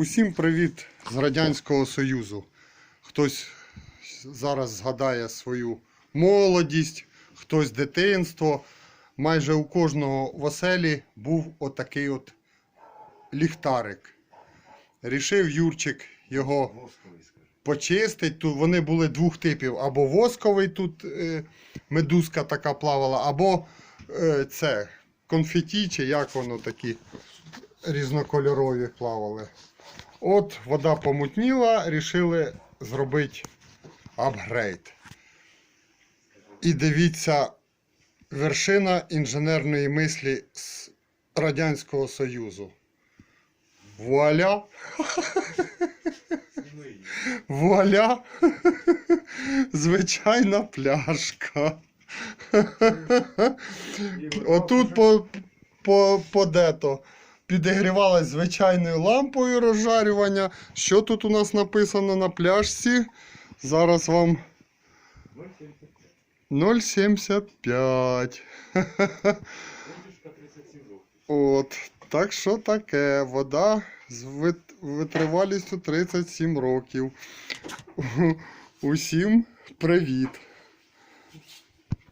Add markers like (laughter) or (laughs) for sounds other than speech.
Усім привіт з Радянського Союзу. Хтось зараз згадає свою молодість, хтось дитинство. Майже у кожного в оселі був отакий от ліхтарик. Рішив Юрчик його почистить. Тут вони були двох типів: або восковий тут е, медузка така плавала, або е, це конфеті, чи як воно такі різнокольорові плавали. От вода помутніла, рішили зробити апгрейд. І дивіться, вершина інженерної мислі з Радянського Союзу. Вуаля! Вуаля! Звичайна пляшка. Отут по, по, по дето підігрівалась звичайною лампою розжарювання. Що тут у нас написано на пляшці? Зараз вам 0,75. Витяжка 37 років. От, так що таке? Вода з витривалістю 37 років. (laughs) Усім привіт!